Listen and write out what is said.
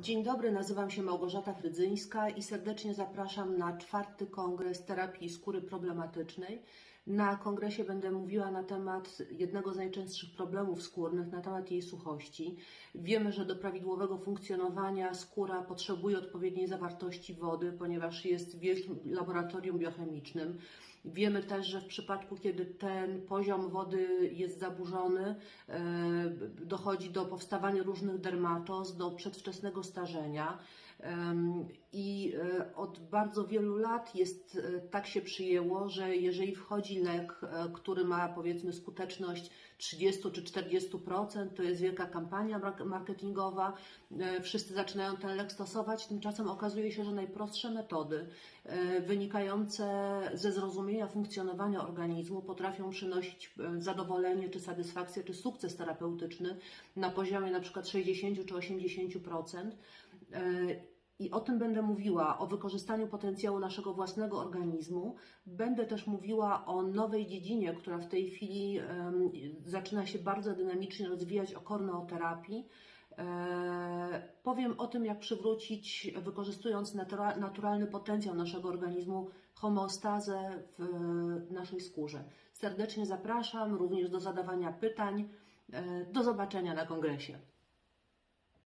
Dzień dobry, nazywam się Małgorzata Frydzyńska i serdecznie zapraszam na czwarty kongres terapii skóry problematycznej. Na kongresie będę mówiła na temat jednego z najczęstszych problemów skórnych, na temat jej suchości. Wiemy, że do prawidłowego funkcjonowania skóra potrzebuje odpowiedniej zawartości wody, ponieważ jest wielkim laboratorium biochemicznym. Wiemy też, że w przypadku, kiedy ten poziom wody jest zaburzony, e, dochodzi do powstawania różnych dermatos, do przedwczesnego starzenia. I e, od bardzo wielu lat jest, e, tak się przyjęło, że jeżeli wchodzi lek, e, który ma powiedzmy skuteczność 30 czy 40%, to jest wielka kampania mark- marketingowa, e, wszyscy zaczynają ten lek stosować, tymczasem okazuje się, że najprostsze metody e, wynikające ze zrozumienia funkcjonowania organizmu potrafią przynosić zadowolenie, czy satysfakcję, czy sukces terapeutyczny na poziomie na przykład 60 czy 80%. I o tym będę mówiła, o wykorzystaniu potencjału naszego własnego organizmu. Będę też mówiła o nowej dziedzinie, która w tej chwili em, zaczyna się bardzo dynamicznie rozwijać, o korneoterapii. E, powiem o tym, jak przywrócić, wykorzystując natura, naturalny potencjał naszego organizmu, homeostazę w e, naszej skórze. Serdecznie zapraszam również do zadawania pytań. E, do zobaczenia na kongresie.